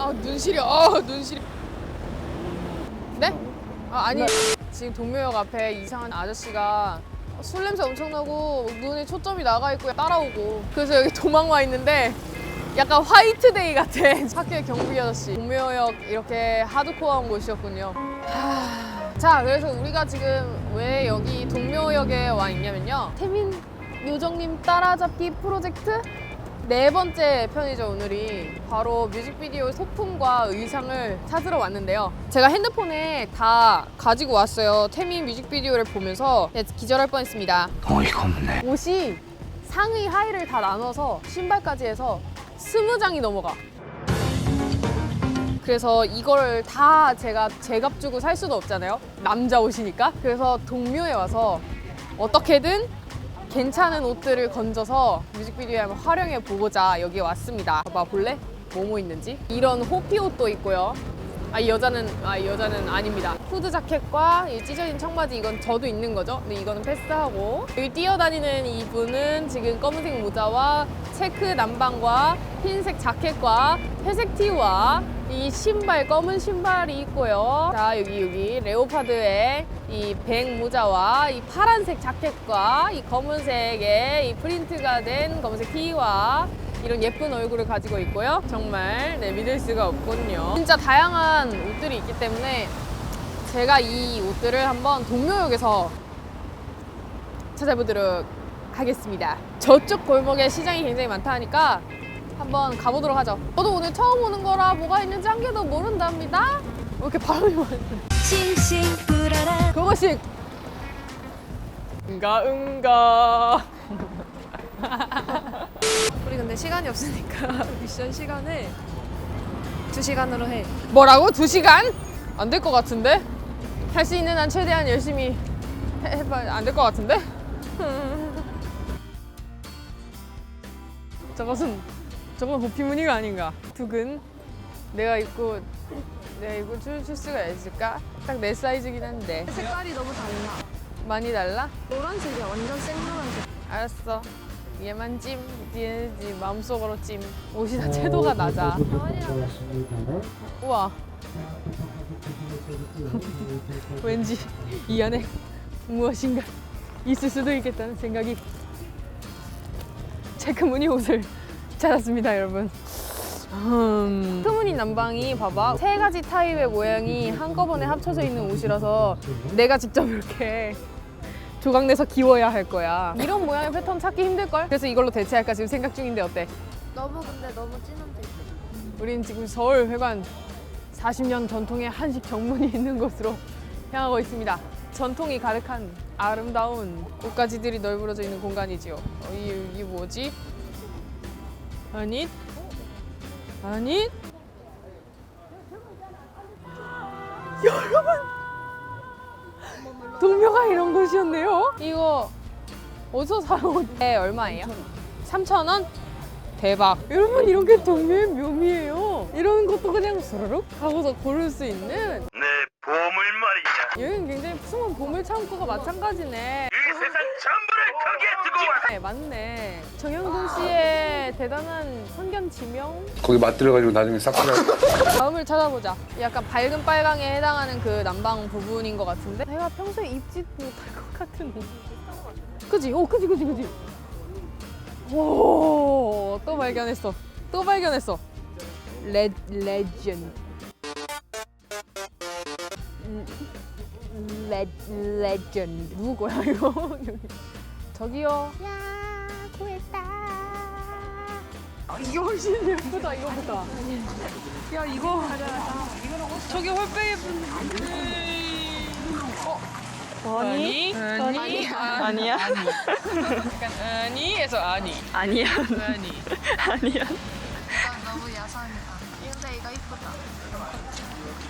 아, 눈 시려. 아, 눈 시려. 네? 아, 아니. 지금 동묘역 앞에 이상한 아저씨가 술 냄새 엄청 나고 눈에 초점이 나가 있고 따라오고 그래서 여기 도망 와 있는데 약간 화이트데이 같아 학교의 경비 아저씨 동묘역 이렇게 하드코어한 곳이었군요 하... 자 그래서 우리가 지금 왜 여기 동묘역에 와 있냐면요 태민 요정님 따라잡기 프로젝트 네 번째 편이죠 오늘이. 바로 뮤직비디오 소품과 의상을 찾으러 왔는데요. 제가 핸드폰에 다 가지고 왔어요. 태민 뮤직비디오를 보면서. 네, 기절할 뻔했습니다. 어이가 없네. 옷이 상의 하의를 다 나눠서 신발까지 해서 스무 장이 넘어가. 그래서 이걸 다 제가 제값 주고 살 수도 없잖아요. 남자 옷이니까. 그래서 동묘에 와서 어떻게든 괜찮은 옷들을 건져서 뮤직비디오에 한번 활용해 보고자 여기 왔습니다. 봐봐 볼래? 뭐뭐 있는지? 이런 호피 옷도 있고요. 아, 이 여자는 아, 이 여자는 아닙니다. 후드 자켓과 이 찢어진 청바지 이건 저도 있는 거죠. 근데 이거는 패스하고 여기 뛰어다니는 이분은 지금 검은색 모자와 체크 남방과 흰색 자켓과 회색 티와 이 신발 검은 신발이 있고요. 자 여기 여기 레오파드의 이 백 모자와 이 파란색 자켓과 이 검은색의 이 프린트가 된 검은색 티와 이런 예쁜 얼굴을 가지고 있고요. 정말 네, 믿을 수가 없군요. 진짜 다양한 옷들이 있기 때문에 제가 이 옷들을 한번 동묘역에서 찾아보도록 하겠습니다. 저쪽 골목에 시장이 굉장히 많다 하니까 한번 가보도록 하죠. 저도 오늘 처음 오는 거라 뭐가 있는지 한 개도 모른답니다. 왜 이렇게 바람이 많이 싱싱 불어라 그것이 응가 응가 우리 근데 시간이 없으니까 미션 시간을 두 시간으로 해. 뭐라고? 두 시간? 안 될 것 같은데? 할 수 있는 한 최대한 열심히 해- 해봐 안될 것 같은데? 저것은 저건 호피무늬가 아닌가? 두근 내가 입고 내가 입고 춤출 수가 있을까? 딱 내 사이즈긴 한데 색깔이 너무 달라. 많이 달라? 노란색이야. 완전 센 노란색. 알았어 얘만 찜, 얘지 마음속으로 찜 옷이 다 채도가 낮아 우와 왠지 이 안에 무엇인가 있을 수도 있겠다는 생각이 체크무늬 옷을 찾았습니다 여러분 음, 체크무늬 남방이 봐봐 세 가지 타입의 모양이 한꺼번에 합쳐져 있는 옷이라서 내가 직접 이렇게 조각내서 기워야 할 거야 이런 모양의 패턴 찾기 힘들걸? 그래서 이걸로 대체할까 지금 생각 중인데 어때? 너무 근데 너무 진한데. 우린 지금 서울 회관 40년 전통의 한식 전문이 있는 곳으로 향하고 있습니다. 전통이 가득한 아름다운 옷가지들이 널브러져 있는 공간이지요. 어, 이, 이 뭐지? 아니? 아니? 여러분! 동묘가 이런 곳이었네요? 이거 어디서 사요? 네, 얼마예요? 3,000원? 대박. 여러분 이런 게 동묘의 묘미예요. 이런 것도 그냥 스르륵 하고서 고를 수 있는. 여기는 굉장히 푸짐한 보물 창고가 마찬가지네. 이 세상 전부를 거기에 두고 와. 네, 맞네. 정영돈 씨의 대단한 선견 지명. 거기 맞들어가지고 나중에 싹 뜯어. 다음을 찾아보자. 약간 밝은 빨강에 해당하는 그 남방 부분인 것 같은데. 내가 평소에 입지 못할 것 같은. 그지? 오, 그지, 그지, 그지. 오, 또 발견했어. 또 발견했어. 레 레전드. 레 레전드. 누구 거야 이거? 여기. 저기요. 야, 구했다. 아, 이게 훨씬 예쁘다 이거보다. 야 이거 저기 홀빼 예쁜데 어? 아니? 아니? 아니야? 약간 아니에서 아니 아니야, 아니 아니야.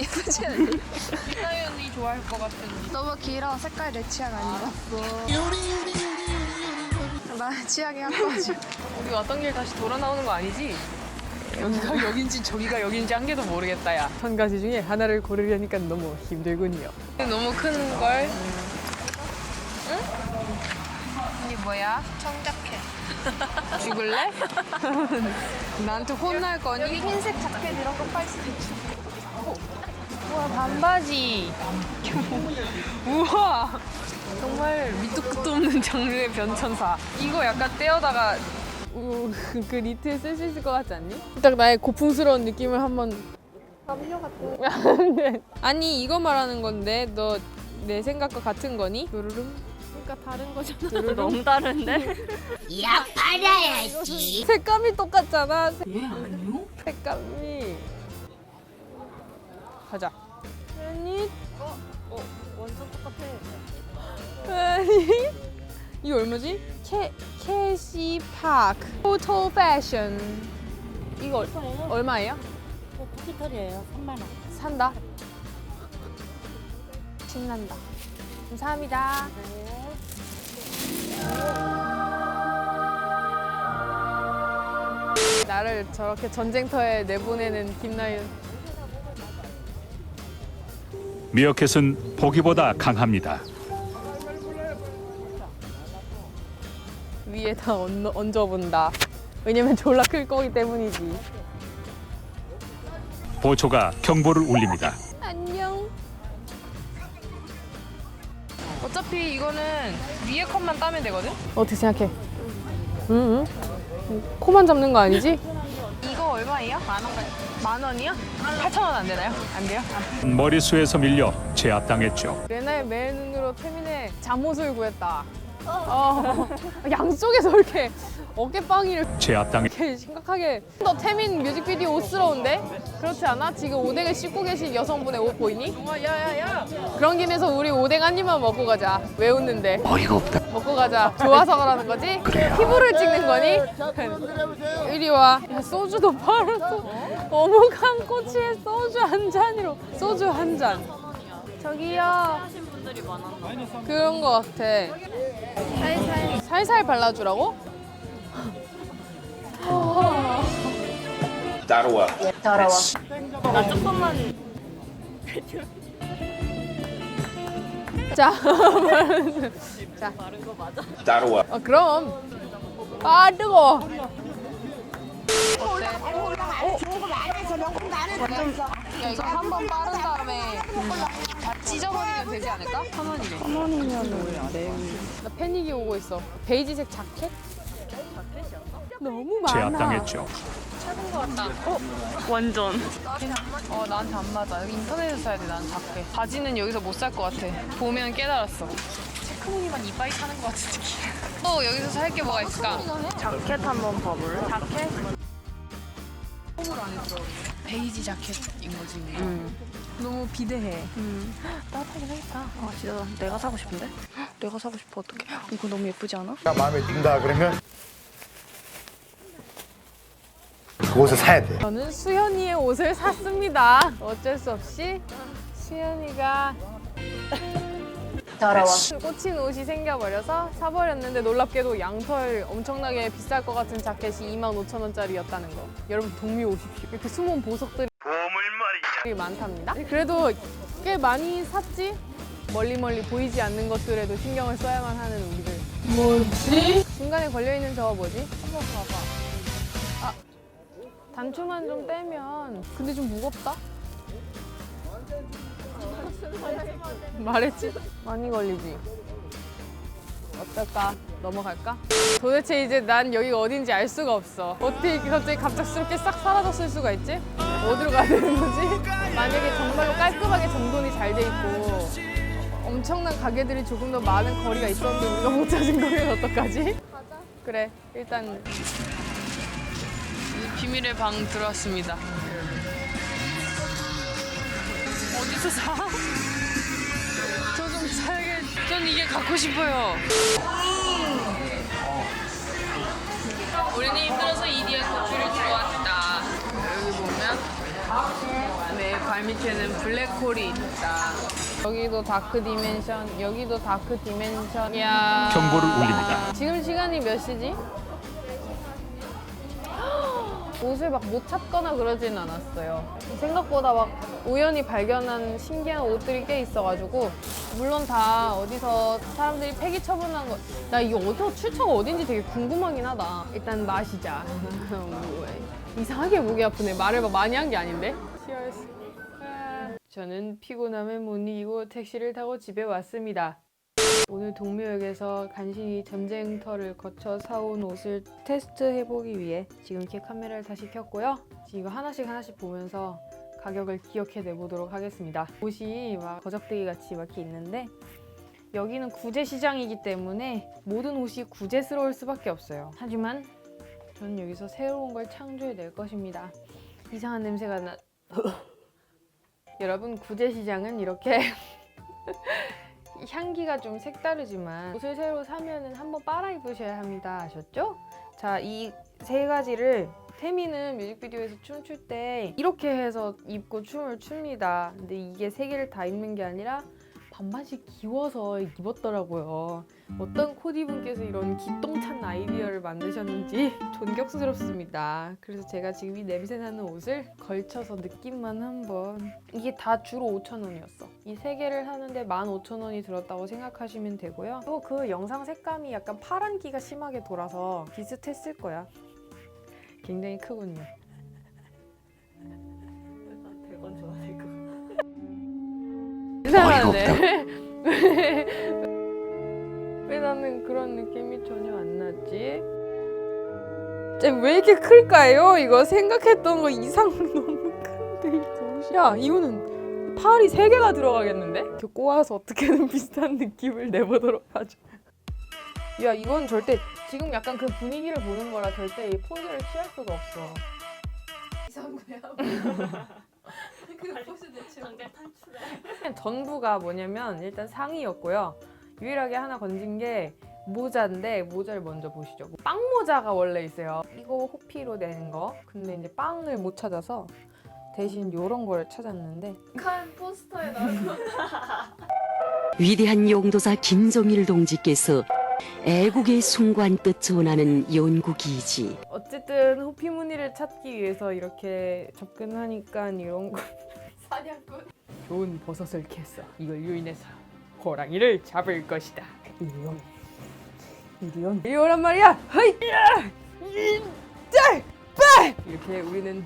이쁘지 않니? 이나연이 좋아할 것 같은 너무 길어. 색깔 내 취향 아니야. 나 취향이 한 가지. 우리 왔던 길 다시 돌아 나오는 거 아니지? 여기가 여긴지 저기가 여긴지 한 개도 모르겠다 야. 한 가지 중에 하나를 고르려니까 너무 힘들군요. 너무 큰 걸. 응? 이게 뭐야? 청자켓. 죽을래? 나한테 혼날 거니? 여기 흰색 자켓이랑 똑같이 우와 반바지 우와 정말 밑도 끝도 없는 장르의 변천사 이거 약간 떼어다가 우, 그, 그 니트에 쓸 수 있을 것 같지 않니? 딱 나의 고풍스러운 느낌을 한번 남녀 같은 아니 이거 말하는 건데 너 내 생각과 같은 거니? 요르름 그러니까 다른 거잖아. 너무 다른데? 색감이 똑같잖아. 예, 아니요. 색감이. 가자. 아니, 어, 완전 똑같아. 아니. 이거 얼마지? 캐, 캐시 파크. 포토 패션. 이거 얼- 얼마예요? 디지털이에요. 3만 원. 산다. 신난다. 감사합니다. 나를 저렇게 전쟁터에 내보내는 김나윤. 미어캣은 보기보다 강합니다. 위에다 얹, 얹어본다. 왜냐면 졸라 클 거기 때문이지. 보초가 경보를 울립니다. 안녕. 어차피 이거는 위에 컷만 따면 되거든? 어떻게 생각해? 응, 응. 코만 잡는 거 아니지? 얼마예요? 만 원. 만 원이요? 8천 원 안 되나요? 안 돼요? 아. 머리수에서 밀려 제압당했죠. 레나의 매 눈으로 태민의 잠옷을 구했다. 어. 양쪽에서 이렇게 어깨빵이를 제압당해 이렇게 심각하게 너 태민 뮤직비디오 옷스러운데? 그렇지 않아? 지금 오뎅을 씹고 계신 여성분의 옷 보이니? 야야야 그런 김에서 우리 오뎅 한 입만 먹고 가자 왜 웃는데? 어이가 없다. 먹고 가자 좋아서 그러는 거지? 그래요. 피부를 찍는 거니? 이리 와 야, 소주도 팔았어 어묵 한 꼬치에 소주 한 잔으로 소주 한잔 저기요 그런 거 같아 살살 살살 발라주라고? 따라와. 자, 자, 따라와. 어, 그럼. 아, 뜨거. 야, 이거 한번 빠른 다음에 찢어버리면 되지 않을까? 천 원이래. 천 원이면 네. 나 패닉이 오고 있어. 베이지색 자켓? 너무 많아. 제압당했죠. 완전. 어, 나한테 안 맞아. 여기 인터넷에서 사야 돼, 난 자켓. 바지는 여기서 못 살 것 같아. 보면 깨달았어. 체크무늬만 이빠이 사는 것 같은 느낌. 또 여기서 살 게 뭐가 있을까? 자켓 한번 봐볼래? 자켓? 베이지 자켓인 거지. 응. 너무 비대해. 따뜻하긴 하겠다. 아 진짜 내가 사고 싶은데? 헉, 내가 사고 싶어 어떡해? 이거 너무 예쁘지 않아? 마음에 든다 그러면 그곳을 사야 돼. 저는 수현이의 옷을 샀습니다. 어쩔 수 없이 수현이가 꽂힌 옷이 생겨버려서 사버렸는데 놀랍게도 양털 엄청나게 비쌀 것 같은 자켓이 25,000원짜리였다는 거. 여러분 동미 오십시오. 이렇게 숨은 보석들이 말이냐. 많답니다. 그래도 꽤 많이 샀지? 멀리 멀리 보이지 않는 것들에도 신경을 써야만 하는 우리들. 뭐지? 중간에 걸려있는 저거 뭐지? 한번 봐봐. 아, 단추만 좀 떼면. 근데 좀 무겁다? 말했지? 많이 걸리지? 어떨까? 넘어갈까? 도대체 이제 난 여기가 어딘지 알 수가 없어. 어떻게 갑자기 갑작스럽게 싹 사라졌을 수가 있지? 어디로 가야 되는 거지? 만약에 정말로 깔끔하게 정돈이 잘 돼 있고 엄청난 가게들이 조금 더 많은 거리가 있었는데 우리가 못 찾은 거면 어떡하지? 그래, 일단 비밀의 방 들어왔습니다. 어디서 사? 저 좀 사야겠. 전 이게 갖고 싶어요. 우리는 힘들어서 이 발 밑에는 블랙홀이 있다. 여기도 다크 디멘션, 여기도 다크 디멘션. 야. 경보를 울립니다. 지금 시간이 몇 시지? 옷을 막 못 찾거나 그러진 않았어요. 생각보다 막 우연히 발견한 신기한 옷들이 꽤 있어가지고 물론 다 어디서 사람들이 폐기 처분한 거. 나 이게 어디서 출처가 어딘지 되게 궁금하긴 하다. 일단 마시자. 이상하게 목이 아프네. 말을 막 많이 한 게 아닌데. 아. 저는 피곤함에 못 이기고 택시를 타고 집에 왔습니다. 오늘 동묘역에서 간신히 전쟁터를 거쳐 사온 옷을 테스트 해보기 위해 지금 이렇게 카메라를 다시 켰고요. 이거 하나씩 하나씩 보면서 가격을 기억해 내보도록 하겠습니다. 옷이 막 거적대기 같이 막 이렇게 있는데 여기는 구제 시장이기 때문에 모든 옷이 구제스러울 수밖에 없어요. 하지만 저는 여기서 새로운 걸 창조해 낼 것입니다. 이상한 냄새가 나. 여러분 구제 시장은 이렇게 향기가 좀 색다르지만 옷을 새로 사면은 한번 빨아 입으셔야 합니다. 아셨죠? 자, 이 세 가지를 태미는 뮤직비디오에서 춤출 때 이렇게 해서 입고 춤을 춥니다. 근데 이게 세 개를 다 입는 게 아니라 반반씩 기워서 입었더라고요. 어떤 코디분께서 이런 기똥찬 아이디어를 만드셨는지 존경스럽습니다. 그래서 제가 지금 이 냄새나는 옷을 걸쳐서 느낌만 한번 이게 다 주로 5,000원이었어. 이 세 개를 사는데 15,000원이 들었다고 생각하시면 되고요. 또 그 영상 색감이 약간 파란기가 심하게 돌아서 비슷했을 거야. 굉장히 크군요. 이상하네. 왜, 왜 나는 그런 느낌이 전혀 안 나지? 쟤왜 이렇게 클까요? 이거 생각했던 거 이상으로 너무 큰데 이거. 야 이거는 팔이 세 개가 들어가겠는데? 이렇게 꼬아서 어떻게든 비슷한 느낌을 내보도록 하죠. 야 이건 절대 지금 약간 그 분위기를 보는 거라 절대 이 포즈를 취할 수가 없어. 전부가 뭐냐면 일단 상의였고요. 유일하게 하나 건진 게 모자인데 모자를 먼저 보시죠. 빵 모자가 원래 있어요. 이거 호피로 된 거. 근데 이제 빵을 못 찾아서 대신 이런 거를 찾았는데 위대한 용도사 김종일 동지께서 애국의 숭고한 뜻 전하는 연구기지 어쨌든 호피 무늬를 찾기 위해서 이렇게 접근하니까 이런 거 사냥꾼 좋은 버섯을 캤어. 이걸 유인해서 호랑이를 잡을 것이다. 이리온 이리온 이리오란 말이야. 하이야 이짤 빨 이렇게 우리는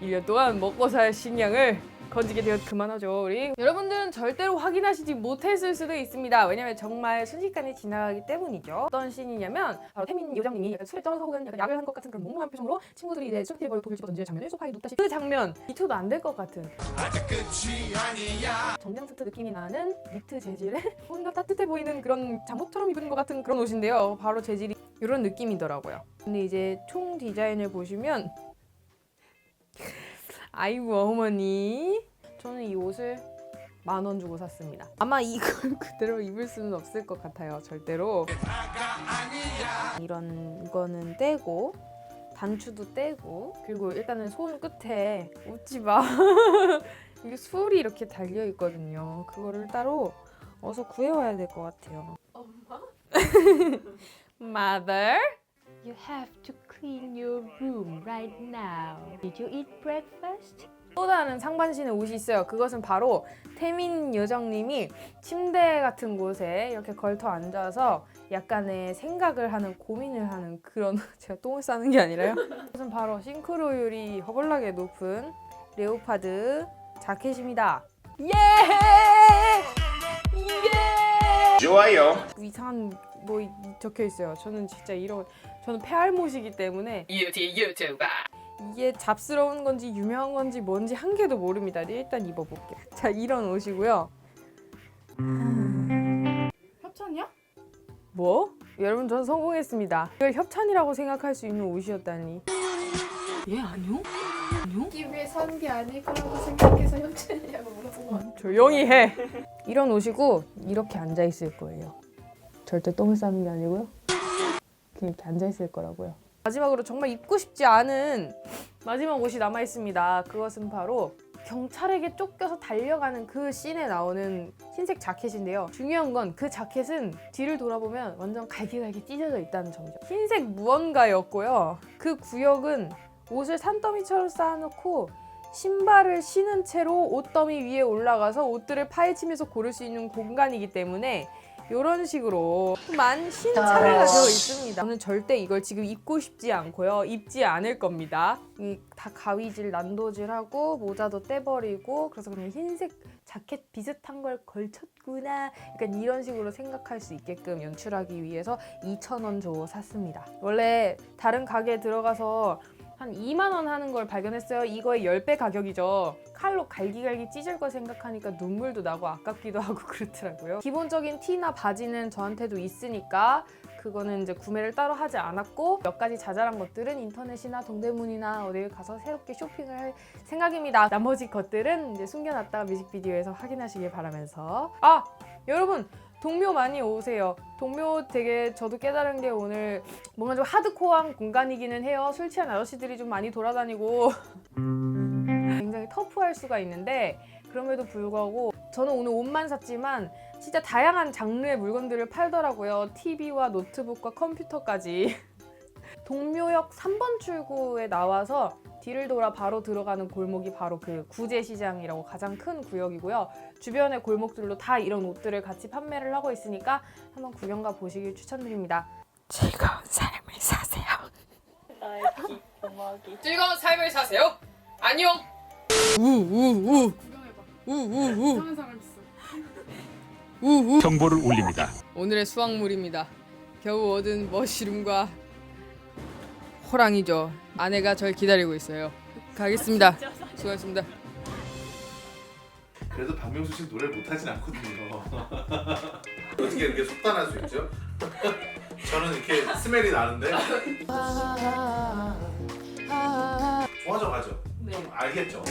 1년 동안 먹고 살 식량을 건지게 되어 그만하죠 우리. 여러분들은 절대로 확인하시지 못했을 수도 있습니다. 왜냐면 정말 순식간에 지나가기 때문이죠. 어떤 씬이냐면 바로 태민 요정님이 약간 술에 쩔어서 혹은 약간 약을 한 것 같은 그런 몽롱한 표정으로 친구들이 이제 술 테이블 독을 집어 던지는 장면을 소파에 눕다시 그 장면 미쳐도 안 될 것 같은. 정장 스트 느낌이 나는 니트 재질의 뭔가 따뜻해 보이는 그런 잠옷처럼 입은 것 같은 그런 옷인데요. 바로 재질이 이런 느낌이더라고요. 근데 이제 총 디자인을 보시면 아이고 어머니. 저는 이 옷을 만 원 주고 샀습니다. 아마 이걸 그대로 입을 수는 없을 것 같아요 절대로. 이런 거는 떼고 단추도 떼고 그리고 일단은 손 끝에 웃지 마. 이게 술이 이렇게 달려 있거든요. 그거를 따로 어서 구해와야 될 것 같아요. 엄마? Mother? You have to clean your room right now. Did you eat breakfast? 또 다른 상반신의 옷이 있어요. 그것은 바로 태민 요정님이 침대 같은 곳에 이렇게 걸터 앉아서 약간의 생각을 하는 고민을 하는 그런 제가 똥을 싸는 게 아니라요. 그것은 바로 싱크로율이 허벌나게 높은 레오파드 자켓입니다. 예! 예! 좋아요. 뭐 이상한 뭐 이- 적혀 있어요. 저는 진짜 이런 저는 폐알못이기 때문에 이게 잡스러운 건지 유명한 건지 뭔지 한 개도 모릅니다. 네, 일단 입어볼게요. 자 이런 옷이고요. 협찬이야? 뭐? 여러분 전 성공했습니다. 이걸 협찬이라고 생각할 수 있는 옷이었다니. 얘 아니요? 입에 선게 아닐 거라고 생각해서 협찬이냐고 물어본 거 조용히 해. 이런 옷이고 이렇게 앉아 있을 거예요. 절대 똥을 싸는 게 아니고요. 그냥 이렇게 앉아 있을 거라고요. 마지막으로 정말 입고 싶지 않은 마지막 옷이 남아 있습니다. 그것은 바로 경찰에게 쫓겨서 달려가는 그 씬에 나오는 흰색 자켓인데요. 중요한 건 그 자켓은 뒤를 돌아보면 완전 갈기갈기 찢어져 있다는 점이죠. 흰색 무언가였고요. 그 구역은 옷을 산더미처럼 쌓아놓고 신발을 신은 채로 옷더미 위에 올라가서 옷들을 파헤치면서 고를 수 있는 공간이기 때문에 이런 식으로 만 신차례가 되어 있습니다. 저는 절대 이걸 지금 입고 싶지 않고요. 입지 않을 겁니다. 이 다 가위질 난도질하고 모자도 떼버리고 그래서 그냥 흰색 자켓 비슷한 걸 걸쳤구나 약간 이런 식으로 생각할 수 있게끔 연출하기 위해서 2,000원 주고 샀습니다. 원래 다른 가게에 들어가서 한 2만 원 하는 걸 발견했어요. 이거의 10배 가격이죠. 칼로 갈기갈기 찢을 거 생각하니까 눈물도 나고 아깝기도 하고 그렇더라고요. 기본적인 티나 바지는 저한테도 있으니까 그거는 이제 구매를 따로 하지 않았고 몇 가지 자잘한 것들은 인터넷이나 동대문이나 어디 가서 새롭게 쇼핑을 할 생각입니다. 나머지 것들은 이제 숨겨놨다가 뮤직비디오에서 확인하시길 바라면서 아 여러분 동묘 많이 오세요. 동묘 되게 저도 깨달은 게 오늘 뭔가 좀 하드코어한 공간이기는 해요. 술 취한 아저씨들이 좀 많이 돌아다니고 굉장히 터프할 수가 있는데 그럼에도 불구하고 저는 오늘 옷만 샀지만 진짜 다양한 장르의 물건들을 팔더라고요. TV와 노트북과 컴퓨터까지. 동묘역 3번 출구에 나와서 뒤를 돌아 바로 들어가는 골목이 바로 그 구제시장이라고 가장 큰 구역이고요. 주변의 골목들로 다 이런 옷들을 같이 판매를 하고 있으니까 한번 구경 가 보시길 추천드립니다. 즐거운 삶을 사세요. 즐거운 삶을 사세요. 안녕. 우우우 우우우 경보를 울립니다. 오늘의 수확물입니다. 겨우 얻은 머시룸과 호랑이죠. 아내가 절 기다리고 있어요. 가겠습니다. 수고하셨습니다. 그래도 박명수 씨 노래를 못하진 않거든요. 어떻게 이렇게 속단할 수 있죠? 저는 이렇게 스멜이 나는데 좋아져 가죠. 좀 알겠죠?